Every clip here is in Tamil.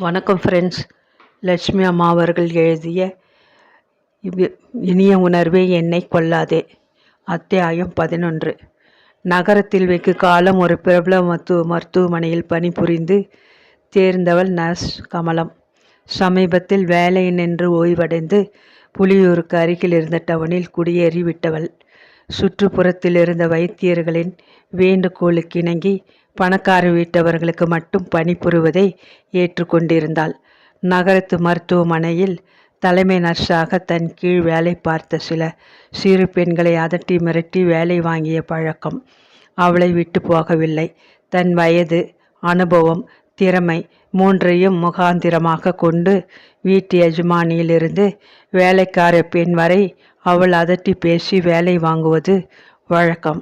வணக்கம் ஃப்ரெண்ட்ஸ் லட்சுமி அம்மா அவர்கள் எழுதிய இனிய உணர்வே என்னை கொல்லாதே அத்தியாயம் பதினொன்று. நகரத்தில் வெகு காலம் ஒரு பிரபல மருத்துவ மருத்துவமனையில் பணிபுரிந்து தேர்ந்தவள் நர்ஸ் கமலம். சமீபத்தில் வேலை நின்று ஓய்வடைந்து புலியூருக்கு அருகில் இருந்த டவுனில் குடியேறி விட்டவள். சுற்றுப்புறத்தில் இருந்த வைத்தியர்களின் வேண்டுகோளுக்கு இணங்கி பணக்கார வீட்டவர்களுக்கு மட்டும் பணிபுரிவதை ஏற்றுக்கொண்டிருந்தாள். நகரத்து மருத்துவமனையில் தலைமை நர்ஸாக தன் கீழ் வேலை பார்த்த சில சிறு பெண்களை அதட்டி மிரட்டி வேலை வாங்கிய பழக்கம் அவளை விட்டு போகவில்லை. தன் வயது அனுபவம் திறமை மூன்றையும் முகாந்திரமாக கொண்டு வீட்டு எஜமானியிலிருந்து வேலைக்கார பெண் வரை அவள் அதட்டி பேசி வேலை வாங்குவது வழக்கம்.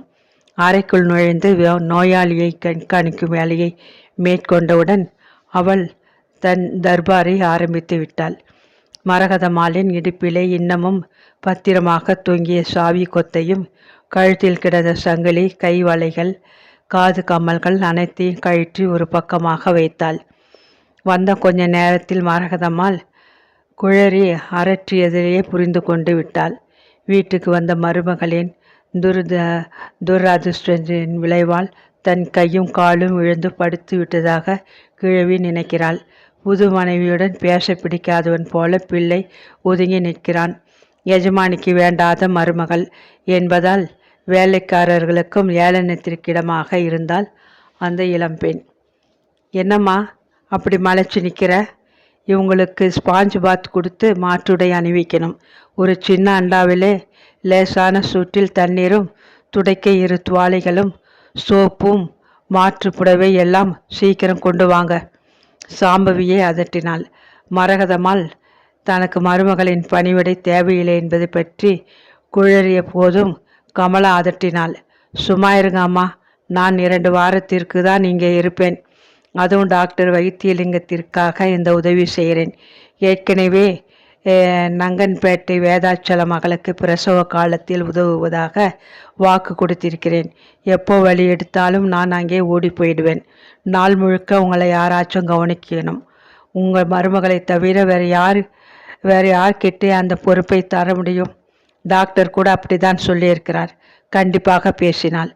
அறைக்குள் நுழைந்து நோயாளியை கண்காணிக்கும் வேலையை மேற்கொண்டவுடன் அவள் தன் தர்பாரை ஆரம்பித்து விட்டாள். மரகதமாலின் இடுப்பிலே இன்னமும் பத்திரமாக தொங்கிய சாவி கொத்தையும் கழுத்தில் கிடந்த சங்கிலி கைவளைகள் காது கம்மல்கள் அனைத்தையும் கழற்றி ஒரு பக்கமாக வைத்தாள். வந்த கொஞ்ச நேரத்தில் மரகதம்மாள் குழறி அரற்றியதிலேயே புரிந்து கொண்டு விட்டாள். வீட்டுக்கு வந்த மருமகளின் துர்த துரதிர்ஷ்டத்தின் விளைவால் தன் கையும் காலும் இழந்து படுத்து விட்டதாக கிழவி நினைக்கிறாள். புது மனைவியுடன் பேச பிடிக்காதவன் போல பிள்ளை ஒதுங்கி நிற்கிறான். எஜமானிக்கு வேண்டாத மருமகள் என்பதால் வேலைக்காரர்களுக்கும் ஏளனத்திற்கிடமாக இருந்தால் அந்த இளம்பெண் என்னம்மா அப்படி மலைச்சு நிற்கிற இவங்களுக்கு ஸ்பாஞ்ச் பாத் கொடுத்து மாற்றுடை அணிவிக்கணும். ஒரு சின்ன அண்டாவிலே லேசான சூட்டில் தண்ணீரும் துடைக்க இரு துவாலைகளும் சோப்பும் மாற்று புடவை எல்லாம் சீக்கிரம் கொண்டு வாங்க. சாம்பவியை அதட்டினாள். மரகதமால் தனக்கு மருமகளின் பணிவிடை தேவையில்லை என்பது பற்றி குழறிய போதும் கமலா அதட்டினாள். சும்மா இருங்க அம்மா நான் இரண்டு வாரத்திற்கு தான் இங்கே இருப்பேன். அதுவும் டாக்டர் வைத்தியலிங்கத்திற்காக இந்த உதவி செய்கிறேன். ஏற்கனவே நங்கன்பேட்டை வேதாச்சல மகளுக்கு பிரசவ காலத்தில் உதவுவதாக வாக்கு கொடுத்திருக்கிறேன். எப்போ வழி எடுத்தாலும் நான் அங்கே ஓடி போயிடுவேன். நாள் முழுக்க உங்களை யாராச்சும் கவனிக்கணும். உங்கள் மருமகளை தவிர வேறு யார் வேறு யார்கிட்டே அந்த பொறுப்பை தர முடியும்? டாக்டர் கூட அப்படிதான் சொல்லியிருக்கிறார். கண்டிப்பாக பேசினாள்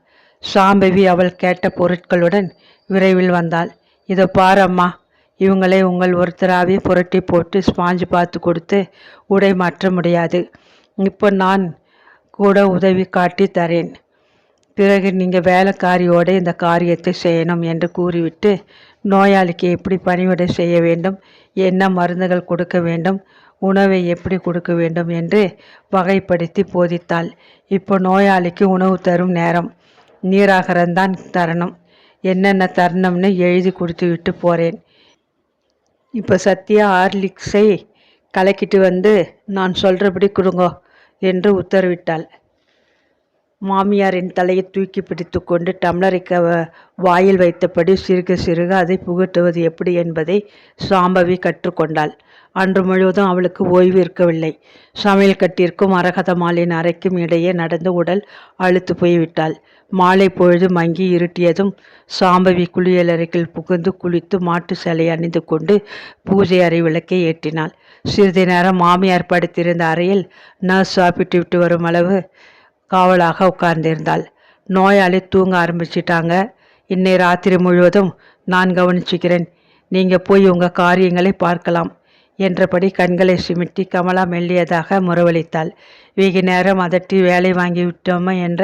சாம்பவி அவள் கேட்ட பொருட்களுடன் விரைவில் வந்தாள். இதோ பாரம்மா அம்மா இவங்களை உங்கள் ஒருத்தராகவே புரட்டி போட்டு ஸ்பாஞ்சு பார்த்து கொடுத்து உடை மாற்ற முடியாது. இப்போ நான் கூட உதவி காட்டி தரேன். பிறகு நீங்கள் வேலைக்காரியோட இந்த காரியத்தை செய்யணும் என்று கூறிவிட்டு நோயாளிக்கு எப்படி பணிவிடை செய்ய வேண்டும் என்ன மருந்துகள் கொடுக்க வேண்டும் உணவை எப்படி கொடுக்க வேண்டும் என்று வகைப்படுத்தி போதித்தாள். இப்போ நோயாளிக்கு உணவு தரும் நேரம் நீராகரம்தான் தரணும். என்னென்ன தரணும்னு எழுதி கொடுத்து விட்டு போகிறேன் இப்போ சத்யா ஹார்லிக்ஸை கலக்கிட்டு வந்து நான் சொல்கிறபடி கொடுங்கோ என்று உத்தரவிட்டாள். மாமியாரின் தலையை தூக்கி பிடித்து கொண்டு டம்ளரை க வாயில் வைத்தபடி சிறுக சிறுக அதை புகட்டுவது எப்படி என்பதை சாம்பவி கற்றுக்கொண்டாள். அன்று முழுவதும் அவளுக்கு ஓய்வு இருக்கவில்லை. சமையல் கட்டிற்கும் அரகதமாலின் அறைக்கும் இடையே நடந்து உடல் அழுத்து போய்விட்டாள். மாலை பொழுது மங்கி இருட்டியதும் சாம்பவி குளியலறைக்குள் புகுந்து குளித்து மாட்டு சேலை அணிந்து கொண்டு பூஜை அறை விளக்கை ஏற்றினாள். சிறிது நேரம் மாமியார் படுத்திருந்த அறையில் நர்ஸ் சாப்பிட்டு விட்டு வரும் அளவு காவலாக உட்கார்ந்திருந்தாள். நோயாளி தூங்க ஆரம்பிச்சிட்டாங்க. இன்னை ராத்திரி முழுவதும் நான் கவனிச்சுக்கிறேன். நீங்கள் போய் உங்கள் காரியங்களை பார்க்கலாம். என்றபடி கண்களை சிமிட்டி கமலா மெல்லியதாக முறவளித்தாள் வெகு நேரம் அதட்டி வேலை வாங்கி விட்டோமா என்ற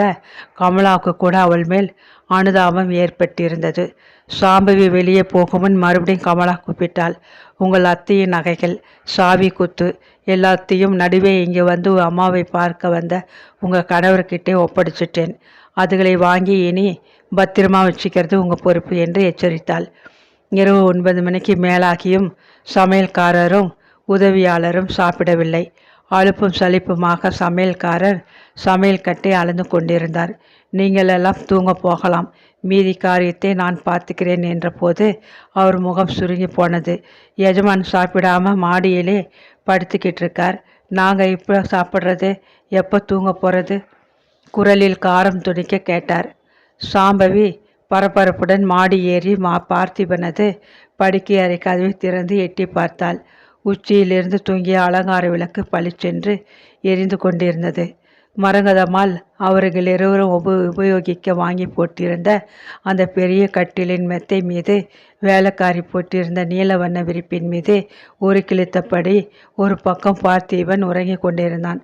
கமலாவுக்கு கூட அவள் மேல் அனுதாபம் ஏற்பட்டிருந்தது. சாம்பவி வெளியே போகுமுன் மறுபடியும் கமலா கூப்பிட்டாள். உங்கள் அத்தையின் நகைகள் சாவி குத்து எல்லாத்தையும் நடுவே இங்கே வந்து அம்மாவை பார்க்க வந்த உங்கள் கணவர்கிட்டே ஒப்படைச்சிட்டேன். அதுகளை வாங்கி இனி பத்திரமா வச்சுக்கிறது உங்கள் பொறுப்பு என்று எச்சரித்தாள். இரவு ஒன்பது மணிக்கு மேலாகியும் சமையல்காரரும் உதவியாளரும் சாப்பிடவில்லை. அலுப்பும் சலிப்புமாக சமையல்காரர் சமையல் கட்டை அளந்து கொண்டிருந்தார். நீங்கள் எல்லாம் தூங்க போகலாம். மீதி காரியத்தை நான் பார்த்துக்கிறேன் என்றபோது அவர் முகம் சுருங்கி போனது. எஜமான் சாப்பிடாம மாடியிலே படுத்துக்கிட்டு இருக்கார். நாங்கள் இப்போ சாப்பிட்றது எப்போ தூங்க போகிறது குரலில் காரம் துணிக்க கேட்டார். சாம்பவி பரபரப்புடன் மாடி ஏறி மா பார்த்திபனது படுக்கை அறை கதவை திறந்து எட்டி பார்த்தாள். உச்சியிலிருந்து தூங்கிய அலங்கார விளக்கு பளிச்சென்று எரிந்து கொண்டிருந்தது. மரங்கதமால் அவர்கள் இருவரும் உப உபயோகிக்க வாங்கி போட்டிருந்த அந்த பெரிய கட்டிலின் மெத்தை மீது வேலைக்காரி போட்டிருந்த நீல வண்ண விரிப்பின் மீது ஒரு கிழித்தபடி ஒரு பக்கம் பார்த்திபன் உறங்கிக் கொண்டிருந்தான்.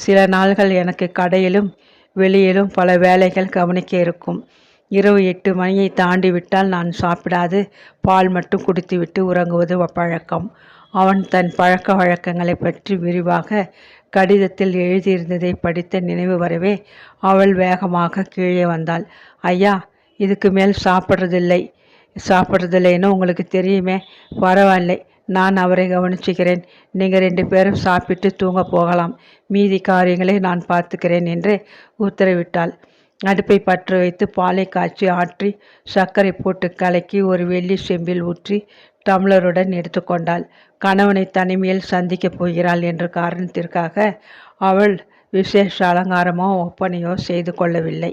சில நாள்கள் எனக்கு கடையிலும் வெளியிலும் பல வேலைகள் கவனிக்க இருக்கும். இரவு எட்டு மணியை தாண்டி விட்டால் நான் சாப்பிடாது. பால் மட்டும் குடித்துவிட்டு உறங்குவது பழக்கம் அவன் தன் பழக்க வழக்கங்களை பற்றி விரிவாக கடிதத்தில் எழுதியிருந்ததை படித்த நினைவு வரவே அவள் வேகமாக கீழே வந்தாள். ஐயா இதுக்கு மேல் சாப்பிட்றதில்லை. சாப்பிட்றதில்லைன்னு உங்களுக்கு தெரியுமே. பரவாயில்லை. நான் அவரை கவனிச்சுக்கிறேன். நீங்கள் ரெண்டு பேரும் சாப்பிட்டு தூங்க போகலாம். மீதி காரியங்களை நான் பார்த்துக்கிறேன் என்று உத்தரவிட்டாள். அடுப்பை பற்ற வைத்து பாலை காய்ச்சி ஆற்றி சர்க்கரை போட்டு கலக்கி ஒரு வெள்ளி செம்பில் ஊற்றி டம்ளருடன் எடுத்துக்கொண்டாள் கணவனை தனிமையில் சந்திக்கப் போகிறாள் என்ற காரணத்திற்காக அவள் விசேஷ அலங்காரமோ ஒப்பனையோ செய்து கொள்ளவில்லை.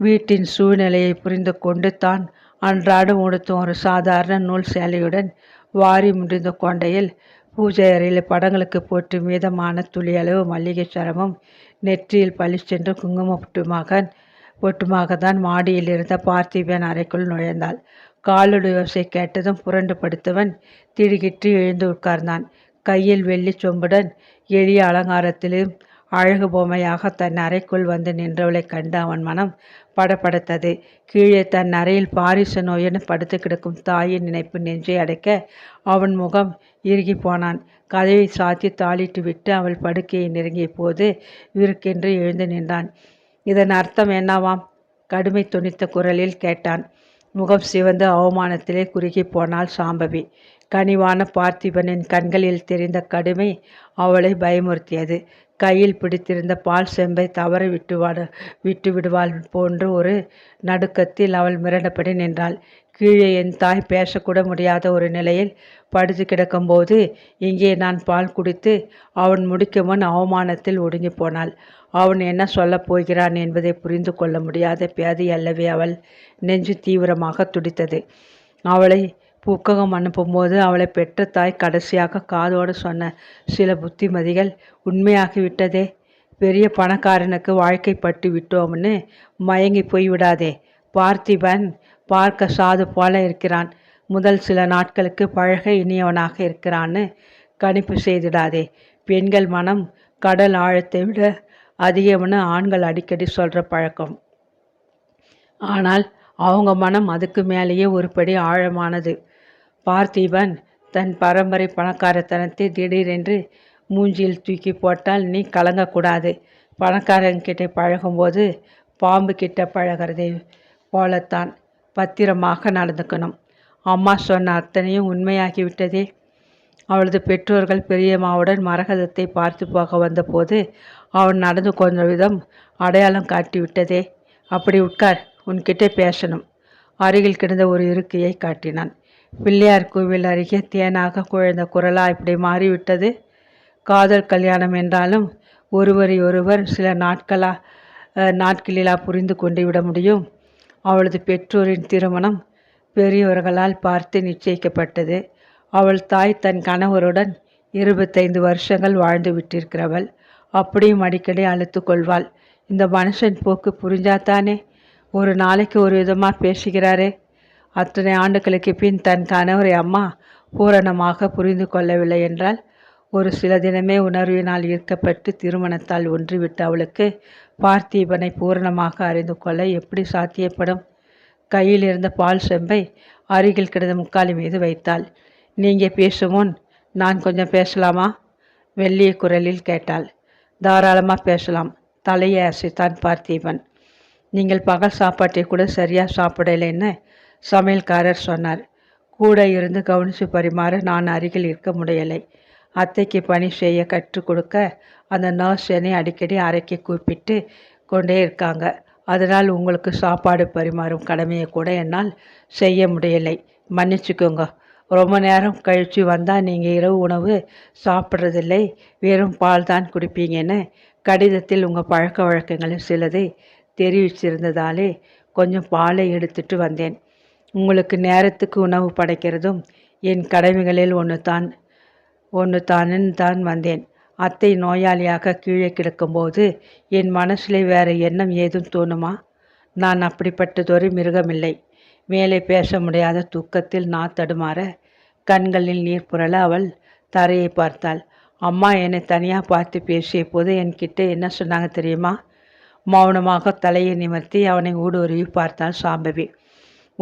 வீட்டின் சூழ்நிலையை புரிந்து கொண்டு தான் அன்றாடம் உடுத்தும் ஒரு சாதாரண நூல் சேலையுடன் வாரி முடிந்த கொண்டையில் பூஜை அறையில் படங்களுக்கு போட்டு மீதமான துளியளவு மல்லிகை சரமும் நெற்றியில் பளிச்சென்று குங்கும பொட்டுமாக பொட்டுமாக தான் மாடியில் இருந்த பார்த்திபன் அறைக்குள் நுழைந்தாள். காலுடைய யோசை கேட்டதும் புரண்டு படுத்தவன் திடுகிட்டு எழுந்து உட்கார்ந்தான். கையில் வெள்ளி சொம்புடன் எளிய அலங்காரத்திலும் அழகு பொம்மையாக தன் அறைக்குள் வந்து நின்றவளைக் கண்டு அவன் மனம் படப்படுத்தது கீழே தன் அறையில் பாரிச நோயுடன் படுத்து கிடக்கும் தாயின் நினைப்பு நெஞ்சை அடைக்க அவன் முகம் இறுகி போனான். கதவை சாத்தி தாளிட்டு விட்டு அவள் படுக்கையை நெருங்கிய போது விருக்கென்று எழுந்து நின்றான். இதன் அர்த்தம் என்னவாம்? கடுமை துணித்த குரலில் கேட்டான். முகம் சிவந்து அவமானத்திலே குறுகி போனாள் சாம்பவி. கனிவான பார்த்திபனின் கண்களில் தெரிந்த கடுமை அவளை பயமுறுத்தியது. கையில் பிடித்திருந்த பால் செம்பை தவற விட்டு விட்டு விடுவாள் போன்று ஒரு நடுக்கத்தில் அவள் மிரண்டபடி நின்றாள். கீழே என் தாய் பேசக்கூட முடியாத ஒரு நிலையில் படுத்து கிடக்கும்போது இங்கே நான் பால் குடித்து அவன் முடிக்கும் முன் அவமானத்தில் ஒடுங்கி போனாள். அவன் என்ன சொல்லப் போகிறான் என்பதை புரிந்து கொள்ள முடியாத பேதை அல்லவே அவள் நெஞ்சு தீவிரமாக துடித்தது. அவளை புக்ககம் அனுப்பும்போது அவளை பெற்ற தாய் கடைசியாக காதோடு சொன்ன சில புத்திமதிகள் உண்மையாகிவிட்டதே பெரிய பணக்காரனுக்கு வாழ்க்கைப்பட்டு விட்டோம்னு மயங்கி போய்விடாதே பார்த்திபன் பார்க்க சாது போல இருக்கிறான். முதல் சில நாட்களுக்கு பழக இனியவனாக இருக்கிறான்னு கணிப்பு செய்திடாதே. பெண்கள் மனம் கடல் ஆழத்தை விட அதிகம்னு ஆண்கள் அடிக்கடி சொல்கிற பழக்கம். ஆனால் அவங்க மனம் அதுக்கு மேலேயே ஒரு படி ஆழமானது. பார்த்திபன் தன் பரம்பரை பணக்காரத்தனத்தை திடீரென்று மூஞ்சியில் தூக்கி போட்டால் நீ கலங்கக்கூடாது. பணக்காரங்கிட்ட பழகும்போது பாம்பு கிட்ட பழகிறதை போலத்தான். பத்திரமாக நடந்துக்கணும். அம்மா சொன்ன அத்தனையும் உண்மையாகிவிட்டதே. அவளது பெற்றோர்கள் பெரியம்மாவுடன் மரகதத்தை பார்த்து போக வந்தபோது அவன் நடந்து கொண்ட விதம் அடையாளம் காட்டிவிட்டதே. அப்படி உட்கார் உன்கிட்ட பேசணும். அருகில் கிடந்த ஒரு இருக்கையை காட்டினான். பிள்ளையார் கோவில் அருகே தேனாக குழந்த குரலா இப்படி மாறிவிட்டது? காதல் கல்யாணம் என்றாலும் ஒருவரை ஒருவர் சில நாட்களா நாட்களிலா புரிந்து கொண்டு விட முடியும்? அவளது பெற்றோரின் திருமணம் பெரியவர்களால் பார்த்து நிச்சயிக்கப்பட்டது. அவள் தாய் தன் கணவருடன் இருபத்தைந்து வருஷங்கள் வாழ்ந்து விட்டிருக்கிறவள். அப்படியும் அடிக்கடி அழுத்து கொள்வாள். இந்த மனுஷன் போக்கு புரிஞ்சாத்தானே ஒரு நாளைக்கு ஒரு விதமாக பேசுகிறாரே. அத்தனை ஆண்டுகளுக்கு பின் தன் கணவரை அம்மா பூரணமாக புரிந்து கொள்ளவில்லை என்றால் ஒரு சில தினமே உணர்வினால் ஈர்க்கப்பட்டு திருமணத்தால் ஒன்றிவிட்ட அவளுக்கு பார்த்தீபனை பூரணமாக அறிந்து கொள்ள எப்படி சாத்தியப்படும்? கையில் இருந்த பால் செம்பை அருகில் கிடந்த முக்காலி மீது வைத்தாள். நீங்கள் பேசும் முன் நான் கொஞ்சம் பேசலாமா? வெள்ளிய குரலில் கேட்டாள். தாராளமாக பேசலாம். தலையை அசைத்தான் பார்த்தீபன். நீங்கள் பகல் சாப்பாட்டை கூட சரியாக சாப்பிடலைன்னு சமையல்காரர் சொன்னார். கூட இருந்து கவனித்து பரிமாற நான் அருகில் இருக்க முடியலை. அத்தைக்கு பணி செய்ய கற்றுக் கொடுக்க அந்த நர்ஸ் என்னை அடிக்கடி அறைக்கு கூப்பிட்டு கொண்டே இருக்காங்க. அதனால் உங்களுக்கு சாப்பாடு பரிமாறும் கடமையை கூட என்னால் செய்ய முடியலை. மன்னிச்சுக்கோங்க. ரொம்ப நேரம் கழித்து வந்தால் நீங்கள் இரவு உணவு சாப்பிட்றதில்லை. வெறும் பால் தான் குடிப்பீங்கன்னு கடிதத்தில் உங்கள் பழக்க வழக்கங்களில் சிலதை தெரிவிச்சிருந்ததாலே கொஞ்சம் பாலை எடுத்துட்டு வந்தேன். உங்களுக்கு நேரத்துக்கு உணவு படைக்கிறதும் என் கடமைகளில் ஒன்று தான் ஒன்று தானேன்னு தான் வந்தேன். அத்தை நோயாளியாக கீழே கிடக்கும்போது என் மனசில் வேறு எண்ணம் ஏதும் தோணுமா? நான் அப்படிப்பட்டதொரு மிருகமில்லை. மேலே பேச முடியாத தூக்கத்தில் நான் தடுமாற கண்களில் நீர் புரள அவள் தரையை பார்த்தாள். அம்மா என்னை தனியாக பார்த்து பேசிய போது என்கிட்ட என்ன சொன்னாங்க தெரியுமா? மௌனமாக தலையை நிமிர்த்தி அவனை ஊடுருவி பார்த்தாள் சாம்பவி.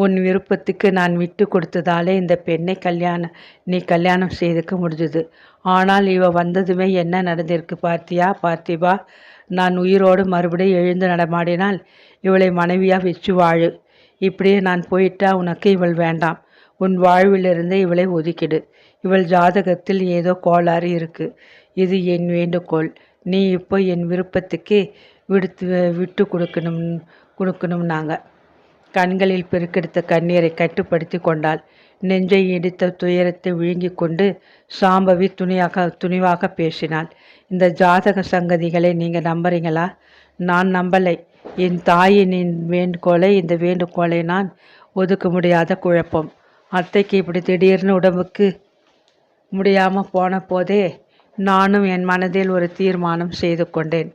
உன் விருப்பத்துக்கு நான் விட்டு கொடுத்ததாலே இந்த பெண்ணை கல்யாணம் நீ கல்யாணம் செய்துக்க முடிஞ்சுது. ஆனால் இவ வந்ததுமே என்ன நடந்திருக்கு பார்த்தியா? பார்த்திபா நான் உயிரோடு மறுபடியும் எழுந்து நடமாடினால் இவளை மனைவியாக வச்சு வாழு. இப்படியே நான் போயிட்டா உனக்கு இவள் வேண்டாம். உன் வாழ்விலிருந்து இவளை ஒதுக்கிடு. இவள் ஜாதகத்தில் ஏதோ கோளாறு இருக்கு. இது என் வேண்டுகோள். நீ இப்போ என் விருப்பத்துக்கு விடுத்து விட்டு கொடுக்கணும் கொடுக்கணும்னாங்க. கண்களில் பெருக்கெடுத்த கண்ணீரை கட்டுப்படுத்தி கொண்டாள். நெஞ்சை இடித்த துயரத்தை விழுங்கி கொண்டு சாம்பவி துணியாக துணிவாக பேசினாள். இந்த ஜாதக சங்கதிகளை நீங்கள் நம்புறீங்களா? நான் நம்பலை. என் தாயின் வேண்டுகோளை இந்த வேண்டுகோளை நான் ஒதுக்க முடியாத குழப்பம். அத்தைக்கு இப்படி திடீர்னு உடம்புக்கு முடியாமல் போன போதே நானும் என் மனதில் ஒரு தீர்மானம் செய்து கொண்டேன்.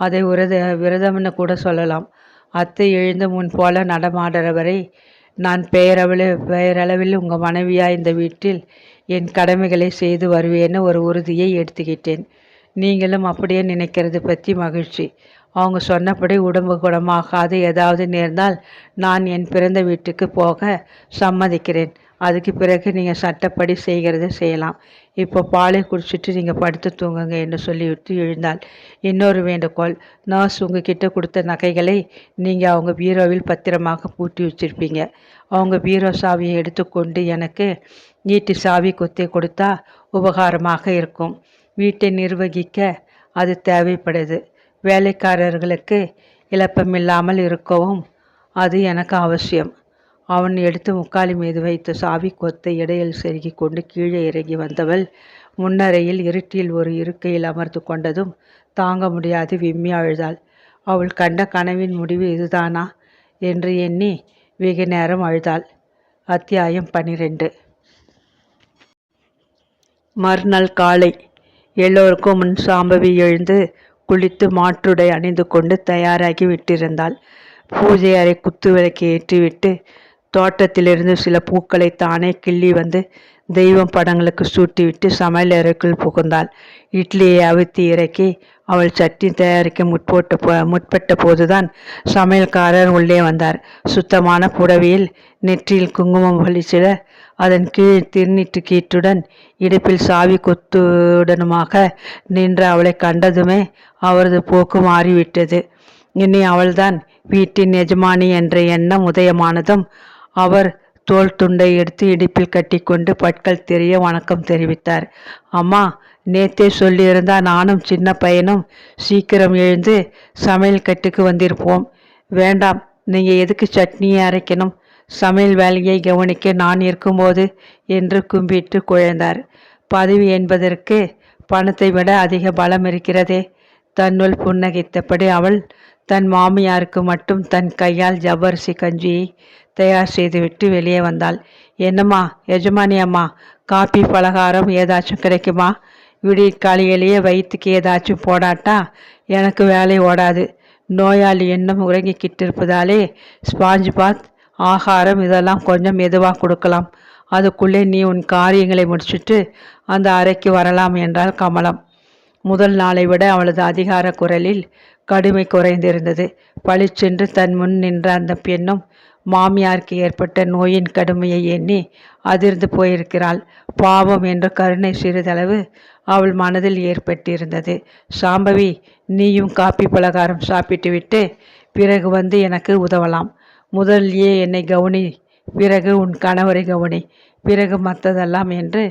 அதை விரத விரதம்னு கூட சொல்லலாம். அத்தை எழுந்து முன் போல நடமாடுறவரை நான் பெயரளவில் பெயரளவில் உங்கள் மனைவியாக இந்த வீட்டில் என் கடமைகளை செய்து வருவேன்னு ஒரு உறுதியை எடுத்துக்கிட்டேன். நீங்களும் அப்படியே நினைக்கிறது பற்றி மகிழ்ச்சி. அவங்க சொன்னபடி உடம்பு குணமாகாது. ஏதாவது நேர்ந்தால் நான் என் பிறந்த வீட்டுக்கு போக சம்மதிக்கிறேன். அதுக்கு பிறகு நீங்கள் சட்டப்படி செய்கிறத செய்யலாம். இப்போ பாலை குடிச்சிட்டு நீங்கள் படுத்து தூங்குங்க என்று சொல்லிவிட்டு எழுந்தாள். இன்னொரு வேண்டுகோள் நர்ஸ் உங்ககிட்ட கொடுத்த நகைகளை நீங்கள் அவங்க பீரோவில் பத்திரமாக பூட்டி வச்சுருப்பீங்க. அவங்க பீரோ சாவியை எடுத்துக்கொண்டு எனக்கு நீட்டு சாவி கொத்தி கொடுத்தா உபகாரமாக இருக்கும். வீட்டை நிர்வகிக்க அது தேவைப்படுது. வேலைக்காரர்களுக்கு இழப்பமில்லாமல் இருக்கவும் அது எனக்கு அவசியம். அவன் எடுத்து முக்காலி மீது வைத்த சாவி கொத்தை இடையில் செருகி கொண்டு கீழே இறங்கி வந்தவள் முன்னரையில் இருட்டில் ஒரு இருக்கையில் அமர்ந்து கொண்டதும் தாங்க முடியாது விம்மி அழுதாள். அவள் கண்ட கனவின் முடிவு இதுதானா? என்று எண்ணி வெகு நேரம் அழுதாள். அத்தியாயம் பனிரெண்டு. மறுநாள் காலை எல்லோருக்கும் முன் சாம்பவி எழுந்து குளித்து மாற்றுடை அணிந்து கொண்டு தயாராகி விட்டிருந்தாள். பூஜை அறை குத்து விளக்கை ஏற்றிவிட்டு தோட்டத்திலிருந்து சில பூக்களை தானே கிள்ளி வந்து தெய்வம் படங்களுக்கு சூட்டிவிட்டு சமையல் அறைக்குள் புகுந்தாள். இட்லியை அவித்தி இறக்கி அவள் சட்னி தயாரிக்க முற்போட்ட போ முற்பட்ட போதுதான் சமையல்காரர் உள்ளே வந்தார். சுத்தமான புடவையில் நெற்றியில் குங்குமம் வலிச்சிட அதன் கீழ் திருநீட்டு கீட்டுடன் இடுப்பில் சாவி கொத்துடனுமாக நின்ற அவளை கண்டதுமே அவரது போக்கு மாறிவிட்டது. இனி அவள்தான் வீட்டின் எஜமானி என்ற எண்ணம் உதயமானதும் அவர் தோல் துண்டை எடுத்து இடுப்பில் கட்டிக்கொண்டு பற்கள் தெரிய வணக்கம் தெரிவித்தார். அம்மா நேத்தே சொல்லியிருந்தா நானும் சின்ன பையனும் சீக்கிரம் எழுந்து சமையல் கட்டுக்கு வந்திருப்போம். வேண்டாம் நீங்கள் எதுக்கு சட்னியை அரைக்கணும்? சமையல் வேலையை கவனிக்க நான் இருக்கும்போது என்று கும்பிட்டு குழைந்தார். பதவி என்பதற்கு பணத்தை விட அதிக பலம் இருக்கிறதே. தன்னுள் புன்னகைத்தபடி அவள் தன் மாமியாருக்கு மட்டும் தன் கையால் ஜவ்வரிசி கஞ்சியை தயார் செய்துவிட்டு வெளியே வந்தாள். என்னம்மா எஜமானி அம்மா காப்பி பலகாரம் ஏதாச்சும் கிடைக்குமா? விடியற்காலையிலேயே வயிற்றுக்கு ஏதாச்சும் போடாட்டா? எனக்கு வேலை ஓடாது. நோயாளி இன்னும் உறங்கிக்கிட்டு இருப்பதாலே ஸ்பாஞ்ச் பாத் ஆகாரம் இதெல்லாம் கொஞ்சம் மெதுவாக கொடுக்கலாம். அதுக்குள்ளே நீ உன் காரியங்களை முடிச்சுட்டு அந்த அறைக்கு வரலாம் என்றால் கமலம். முதல் நாளை விட அவளது அதிகார குரலில் கடுமை குறைந்திருந்தது. பளிச்சென்று தன் முன் நின்ற அந்த பெண்ணும் மாமியாருக்கு ஏற்பட்ட நோயின் கடுமையை எண்ணி அதிர்ந்து போயிருக்கிறாள். பாவம் என்ற கருணை சிறிதளவு அவள் மனதில் ஏற்பட்டிருந்தது. சாம்பவி நீயும் காப்பி பலகாரம் சாப்பிட்டுவிட்டு பிறகு வந்து எனக்கு உதவலாம். முதல்யே என்னை கவனி. பிறகு உன் கணவரை கவனி. பிறகு மற்றதெல்லாம் என்று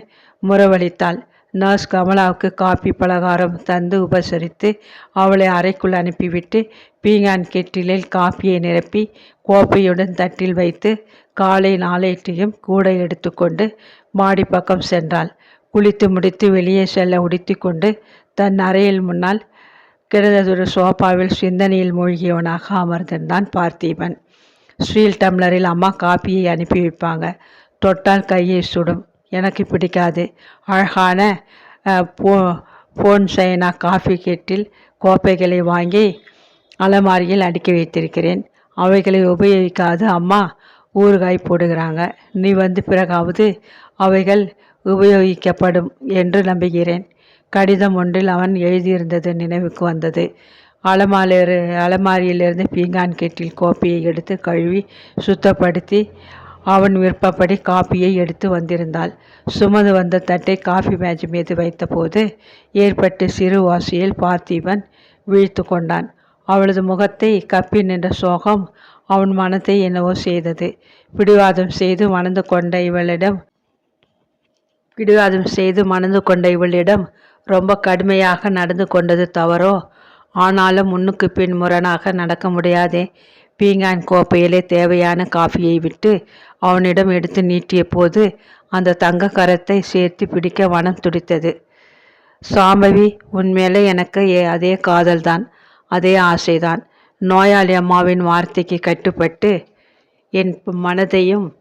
முறவளித்தாள் நர்ஸ் கமலாவுக்கு காப்பி பலகாரம் தந்து உபசரித்து அவளை அறைக்குள் அனுப்பிவிட்டு பீங்கான் கெட்டிலில் காப்பியை நிரப்பி கோப்பையுடன் தட்டில் வைத்து காலை நாளேட்டையும் கூட எடுத்துக்கொண்டு மாடி பக்கம் சென்றாள். குளித்து முடித்து வெளியே செல்ல உடுத்தி கொண்டு தன் அறையில் முன்னால் கிடந்ததொரு சோபாவில் சிந்தனையில் மூழ்கியவனாக அமர்ந்திருந்தான் பார்த்தீபன். ஸ்டீல் டம்ளரில் அம்மா காப்பியை அனுப்பி வைப்பாங்க. தொட்டால் கையை சுடும். எனக்கு பிடிக்காது. அழகான போ போன் சைனா காஃபி கெட்டில் கோப்பைகளை வாங்கி அலமாரியில் அடுக்கி வைத்திருக்கிறேன். அவைகளை உபயோகிக்காது அம்மா ஊறுகாய் போடுகிறாங்க. நீ வந்து பிறகாவது அவைகள் உபயோகிக்கப்படும் என்று நம்புகிறேன். கடிதம் ஒன்றில் அவன் எழுதியிருந்தது நினைவுக்கு வந்தது. அலமாரிலிரு அலமாரியிலிருந்து பீங்கான் கெட்டில் கோப்பையை எடுத்து கழுவி சுத்தப்படுத்தி அவன் விருப்பப்படி காப்பியை எடுத்து வந்திருந்தாள். சுமந்து வந்த தட்டை காஃபி மேஜ் மீது வைத்தபோது ஏற்பட்ட சிறு வாசியில் பார்த்திபன் விழித்து கொண்டான். அவளது முகத்தை கப்பி நின்ற சோகம் அவன் மனத்தை என்னவோ செய்தது. பிடிவாதம் செய்து மணந்து கொண்ட இவளிடம் பிடிவாதம் செய்து மணந்து கொண்ட இவளிடம் ரொம்ப கடுமையாக நடந்து கொண்டது தவறோ? ஆனாலும் முன்னுக்கு பின் முரணாக நடக்க முடியாதே? பீங்கான் கோப்பையிலே தேவையான காஃபியை விட்டு அவனிடம் எடுத்து நீட்டிய போது அந்த தங்க கரத்தை சேர்த்து பிடிக்க மனம் துடித்தது. சாம்பவி உன்மேலே எனக்கு ஏ- அதே காதல்தான் அதே ஆசைதான். நோயாளி அம்மாவின் வார்த்தைக்கு கட்டுப்பட்டு என் மனதையும்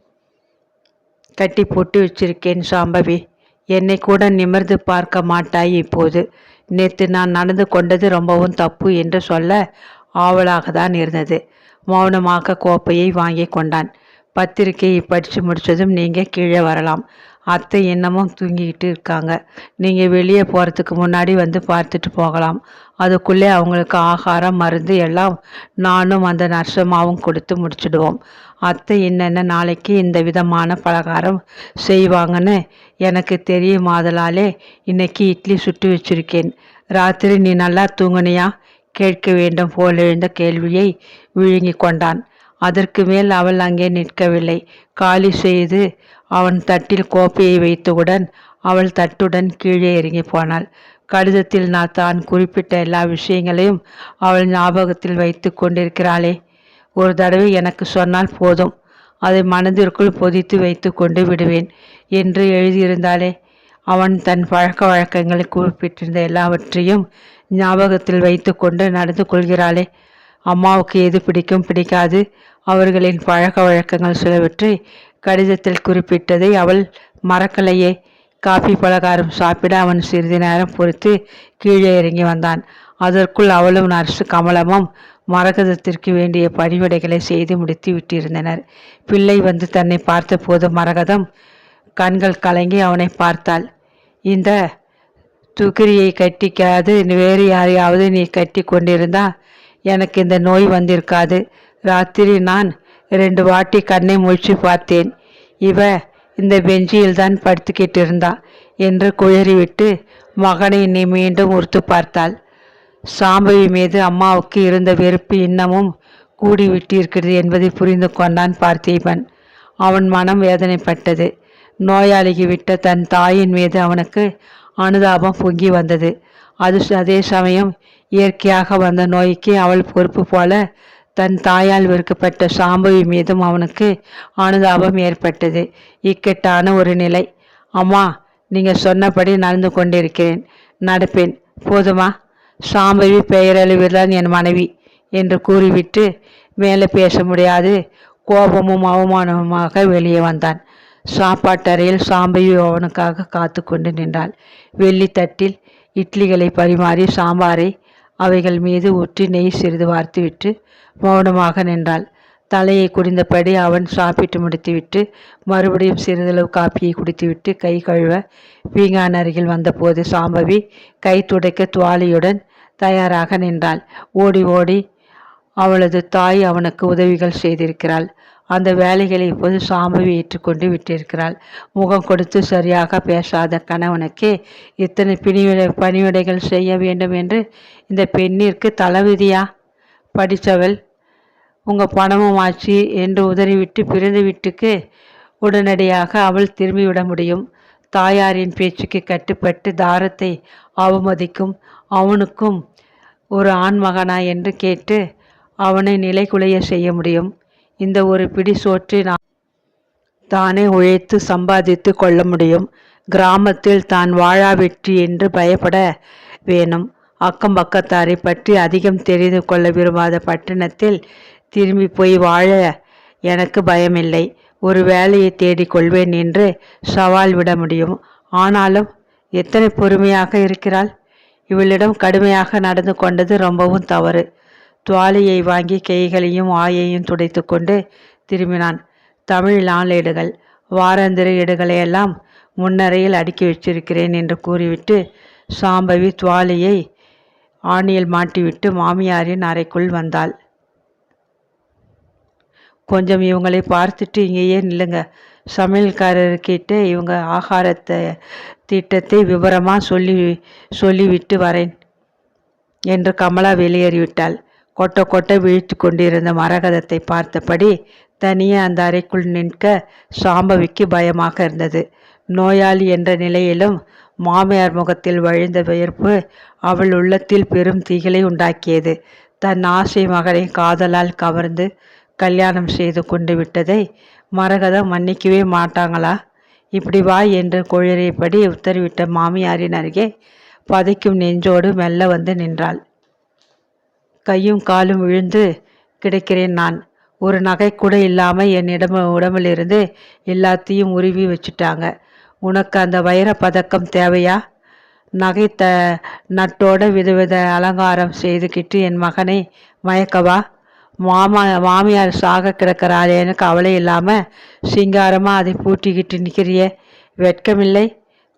கட்டி போட்டு வச்சிருக்கேன் சாம்பவி. என்னை கூட நிமிர்ந்து பார்க்க மாட்டாய் இப்போது. நேற்று நான் நடந்து கொண்டது ரொம்பவும் தப்பு என்று சொல்ல ஆவலாக தான் இருந்தது. மௌனமாக கோப்பையை வாங்கி கொண்டான். பத்திரிக்கையை படித்து முடித்ததும் நீங்கள் கீழே வரலாம். அத்தை இன்னமும் தூங்கிக்கிட்டு இருக்காங்க. நீங்கள் வெளியே போகிறதுக்கு முன்னாடி வந்து பார்த்துட்டு போகலாம். அதுக்குள்ளே அவங்களுக்கு ஆகாரம் மருந்து எல்லாம் நானும் அந்த நர்சமாவும் கொடுத்து முடிச்சிடுவோம். அத்தை என்னென்ன நாளைக்கு இந்த விதமான பலகாரம் செய்வாங்கன்னு எனக்கு தெரியும் ஆதலாலே இன்னைக்கு இட்லி சுட்டு வச்சிருக்கேன். ராத்திரி நீ நல்லா தூங்குனியா? கேட்க வேண்டும் போல் எழுந்த கேள்வியை விழுங்கி கொண்டான். அதற்கு மேல் அவள் அங்கே நிற்கவில்லை. காலி செய்து அவன் தட்டில் கோப்பையை வைத்தவுடன் அவள் தட்டுடன் கீழே இறங்கி போனாள். கடிதத்தில் நான் தான் குறிப்பிட்ட எல்லா விஷயங்களையும் அவள் ஞாபகத்தில் வைத்து கொண்டிருக்கிறாளே. ஒரு தடவை எனக்கு சொன்னால் போதும். அதை மனதிற்குள் பொதித்து வைத்து கொண்டு விடுவேன் என்று எழுதியிருந்தாலே அவன் தன் பழக்க வழக்கங்களை குறிப்பிட்டிருந்த எல்லாவற்றையும் ஞாபகத்தில் வைத்துக்கொண்டு நடந்து கொள்கிறாளே. அம்மாவுக்கு எது பிடிக்கும் பிடிக்காது. அவர்களின் பழக்க வழக்கங்கள் சிலவற்றை கடிதத்தில் குறிப்பிட்டதை அவள் மறக்கலையே. காபி பலகாரம் சாப்பிட அவன் சிறிது நேரம் பொறுத்து கீழே இறங்கி வந்தான். அதற்குள் அவளும் நர்ஸு கமலமும் மரகதத்திற்கு வேண்டிய பணிவிடைகளை செய்து முடித்து விட்டிருந்தனர். பிள்ளை வந்து தன்னை பார்த்தபோது மரகதம் கண்கள் கலங்கி அவனை பார்த்தாள். இந்த துக்கிரியை கட்டிக்காது. வேறு யாரையாவது நீ கட்டி கொண்டிருந்தா எனக்கு இந்த நோய் வந்திருக்காது. ராத்திரி நான் ரெண்டு வாட்டி கண்ணை முழிச்சு பார்த்தேன். இவ இந்த பெஞ்சியில் தான் படுத்துக்கிட்டு இருந்தா என்று குழறிவிட்டு மகனை நீ மீண்டும் உறுத்து பார்த்தாள். சாம்பவி மீது அம்மாவுக்கு இருந்த வெறுப்பு இன்னமும் கூடிவிட்டிருக்கிறது என்பதை புரிந்து கொண்டான் பார்த்திபன். அவன் மனம் வேதனைப்பட்டது. நோயாளிக்கு விட்ட தன் தாயின் மீது அவனுக்கு அனுதாபம் பொங்கி வந்தது. அது அதே சமயம் இயற்கையாக வந்த நோய்க்கு அவள் பொறுப்பு போல தன் தாயால் வெறுக்கப்பட்ட சாம்பவி மீதும் அவனுக்கு அனுதாபம் ஏற்பட்டது. இக்கட்டான ஒரு நிலை. அம்மா நீங்கள் சொன்னபடி நடந்து கொண்டிருக்கிறேன். நடப்பேன். போதுமா? சாம்பவி பெயரளவில்தான் என் மனைவி என்று கூறிவிட்டு மேலே பேச முடியாது. கோபமும் அவமானமுமாக வெளியே வந்தான். சாப்பாட்டறையில் சாம்பவி அவனுக்காக காத்து கொண்டு நின்றாள் வெள்ளித்தட்டில் இட்லிகளை பரிமாறி சாம்பாரை அவைகள் மீது ஊற்றி நெய் சிறிது வார்த்துவிட்டு மௌனமாக நின்றாள். தலையை குடிந்தபடி அவன் சாப்பிட்டு முடித்துவிட்டு மறுபடியும் சிறிதளவு காப்பியை குடித்துவிட்டு கை கழுவ பீங்கான் அருகில் வந்தபோது சாம்பவி கை துடைக்க துவாலியுடன் தயாராக நின்றாள். ஓடி ஓடி அவளது தாய் அவனுக்கு உதவிகள் செய்திருக்கிறாள். அந்த வேலைகளை இப்போது சாம்பவி ஏற்றுக்கொண்டு விட்டிருக்கிறாள். முகம் கொடுத்து சரியாக பேசாத கணவனுக்கே இத்தனை பிணிவிடை பணிவிடைகள் செய்ய வேண்டும் என்று இந்த பெண்ணிற்கு தலைவிதியா? படித்தவள் உங்கள் பணமும் ஆச்சு என்று உதறிவிட்டு பிறந்த வீட்டுக்கு உடனடியாக அவள் திரும்பிவிட முடியும். தாயாரின் பேச்சுக்கு கட்டுப்பட்டு தாரத்தை அவமதிக்கும் அவனுக்கும் ஒரு ஆண்மகனா என்று கேட்டு அவனை நிலைகுலைய செய்ய முடியும். இந்த ஒரு பிடி சோற்றை நான் தானே உழைத்து சம்பாதித்து கொள்ள முடியும். கிராமத்தில் தான் வாழாவெற்றி என்று பயப்பட வேணும். அக்கம் பக்கத்தாரை பற்றி அதிகம் தெரிந்து கொள்ள விரும்பாத பட்டணத்தில் திரும்பி போய் வாழ எனக்கு பயமில்லை. ஒரு வேலையை தேடிக் கொள்வேன் என்று சவால் விட முடியும். ஆனாலும் எத்தனை பொறுமையாக இருக்கிறாள்? இவளிடம் கடுமையாக நடந்து கொண்டது ரொம்பவும் தவறு. துவாலியை வாங்கி கைகளையும் வாயையும் துடைத்து கொண்டு திரும்பினான். தமிழ் நாளேடுகள் வாராந்திர ஏடுகளையெல்லாம் முன்னரையில் அடுக்கி வச்சிருக்கிறேன் என்று கூறிவிட்டு சாம்பவி துவாலியை ஆணியில் மாட்டிவிட்டு மாமியாரின் அறைக்குள் வந்தாள். கொஞ்சம் இவங்களை பார்த்துட்டு இங்கேயே நில்லுங்க. சமையல்காரர்கிட்ட இவங்க ஆகாரத்தை திட்டத்தை விவரமாக சொல்லி சொல்லிவிட்டு வரேன் என்று கமலா வெளியேறிவிட்டாள். கொட்ட கொட்ட விழித்து கொண்டிருந்த மரகதத்தை பார்த்தபடி தனியே அந்த அறைக்குள் நிற்க சாம்பவிக்கு பயமாக இருந்தது. நோயாளி என்ற நிலையிலும் மாமியார் முகத்தில் வழிந்த வியர்ப்பு அவள் உள்ளத்தில் பெரும் திகிலை உண்டாக்கியது. தன் ஆசை மகனை காதலால் கவர்ந்து கல்யாணம் செய்து கொண்டு விட்டதை மரகதம் மன்னிக்கவே மாட்டாங்களா? இப்படி வா என்று குழறியபடி உத்தரவிட்ட மாமியாரின் அருகே பதைக்கும் நெஞ்சோடு மெல்ல வந்து நின்றாள். கையும் காலும் விழுந்து கிடைக்கிறேன் நான். ஒரு நகை கூட இல்லாமல் என் இடம் உடம்பிலிருந்து எல்லாத்தையும் உருவி வச்சுட்டாங்க. உனக்கு அந்த வைர பதக்கம் தேவையா? நகை த நட்டோட விதவித அலங்காரம் செய்துக்கிட்டு என் மகனை மயக்கவா? மாமா மாமியார் சாக கிடக்கிறாளேன்னு கவலை இல்லாமல் சிங்காரமாக அதை பூட்டிக்கிட்டு நிற்கிறிய வெட்கமில்லை?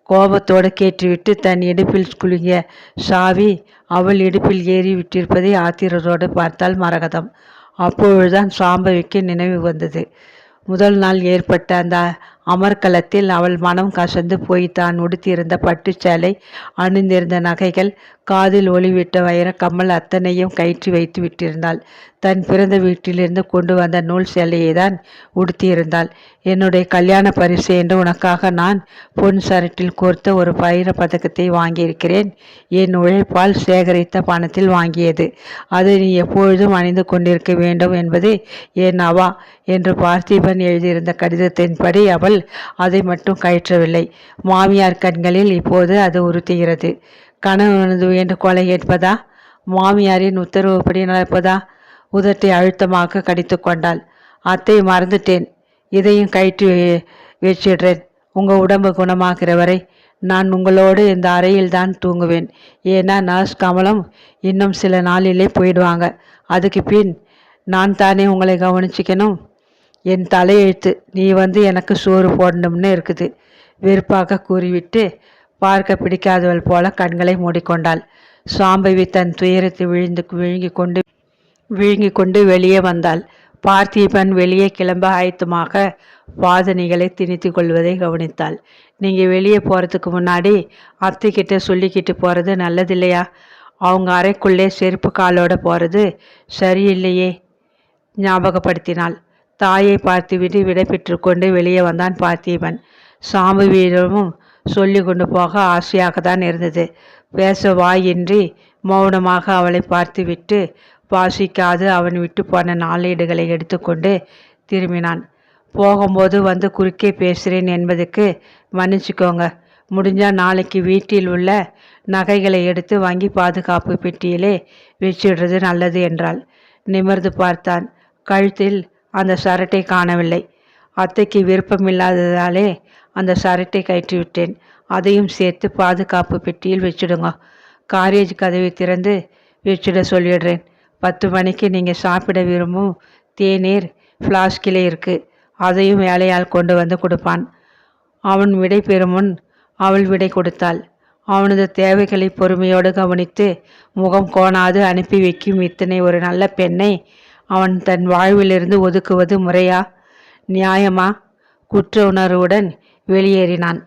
கோபத்தோடு கேட்டுவிட்டு தன் இடுப்பில் குலுங்கிய சாவி அவள் இடுப்பில் ஏறி விட்டிருப்பதை ஆத்திரத்தோடு பார்த்தால் மரகதம். அப்பொழுதுதான் சாம்பவிக்கு நினைவு வந்தது. முதல் நாள் ஏற்பட்ட அந்த அமர்க்கலத்தில் அவள் மனம் கசந்து போய் தான் உடுத்தியிருந்த பட்டு அணிந்திருந்த நகைகள் காதில் ஒளிவிட்ட வைர கம்மல் அத்தனையும் கயிற்றி வைத்து விட்டிருந்தாள். தன் பிறந்த வீட்டிலிருந்து கொண்டு வந்த நூல் சேலையை தான் உடுத்தியிருந்தாள். என்னுடைய கல்யாண பரிசு என்று உனக்காக நான் பொன் சரட்டில் கோர்த்த ஒரு பயிர பதக்கத்தை வாங்கியிருக்கிறேன். என் உழைப்பால் சேகரித்த பணத்தில் வாங்கியது. அதை நீ எப்பொழுதும் அணிந்து கொண்டிருக்க வேண்டும் என்பது என் அவா என்று பார்த்திபன் எழுதியிருந்த கடிதத்தின்படி அவள் அதை மட்டும் கயற்றவில்லை. மாமியார் கண்களில் இப்போது அது உறுத்துகிறது. கணவனது வேண்டுகோளை ஏற்பதா? மாமியாரின் உத்தரவுப்படி நடப்பதா? உதட்டை அழுத்தமாக கடித்து கொண்டாள். அத்தை மறந்துட்டேன். இதையும் கயிற்று வச்சிடுறேன் உங்கள் உடம்பு குணமாகிற வரை நான் உங்களோடு இந்த அறையில் தான் தூங்குவேன். ஏன்னா நர்ஸ் கமலம் இன்னும் சில நாளிலே போயிடுவாங்க. அதுக்கு பின் நான் தானே உங்களை கவனிச்சிக்கணும்? என் தலையெழுத்து. நீ வந்து எனக்கு சோறு போடணும்னு இருக்குது. வெறுப்பாக கூறிவிட்டு பார்க்க பிடிக்காதவள் போல கண்களை மூடிக்கொண்டாள். சாம்பவி தன் துயரத்தை விழுந்து விழுங்கி கொண்டு விழுங்கி கொண்டு வெளியே வந்தாள். பார்த்திபன் வெளியே கிளம்ப ஆயத்தமாக வாதனைகளை திணித்து கொள்வதை கவனித்தாள். நீங்கள் வெளியே போகிறதுக்கு முன்னாடி அத்தைக்கிட்ட சொல்லிக்கிட்டு போகிறது நல்லதில்லையா? அவங்க அறைக்குள்ளே செருப்பு காலோட போகிறது சரியில்லையே ஞாபகப்படுத்தினாள். தாயை பார்த்துவிட்டு விடை பெற்று கொண்டு வெளியே வந்தான் பார்த்திபன். சாம்புவியிடமும் சொல்லி கொண்டு போக ஆசையாக தான் இருந்தது. பேச வாயின்றி மௌனமாக அவளை பார்த்துவிட்டு வாசிக்காது அவன் விட்டு போன நாளேடுகளை எடுத்துக்கொண்டு திரும்பினான். போகும்போது வந்து குறுக்கே பேசுகிறேன் என்பதுக்கு மன்னிச்சுக்கோங்க. முடிஞ்சால் நாளைக்கு வீட்டில் உள்ள நகைகளை எடுத்து வங்கி பாதுகாப்பு பெட்டியிலே வச்சிடுறது நல்லது என்றாள். நிமிர்ந்து பார்த்தான். கழுத்தில் அந்த சரட்டை காணவில்லை. அத்தைக்கு விருப்பமில்லாததாலே அந்த சரட்டை கயிற்று விட்டேன் அதையும் சேர்த்து பாதுகாப்பு பெட்டியில் வச்சுடுங்க. காரேஜ் கதவை திறந்து வச்சுட சொல்லிடுறேன். பத்து மணிக்கு நீங்கள் சாப்பிட விரும்பும் தேநீர் ஃப்ளாஸ்கிலே இருக்குது அதையும் வேலையால் கொண்டு வந்து கொடுப்பான். அவன் விடை பெறும் முன் அவள் விடை கொடுத்தாள். அவனது தேவைகளை பொறுமையோடு கவனித்து முகம் கோணாது அனுப்பி வைக்கும் இத்தனை ஒரு நல்ல பெண்ணை அவன் தன் வாழ்விலிருந்து ஒதுக்குவது முறையா? நியாயமா? குற்ற உணர்வுடன் வெளியேறினான்.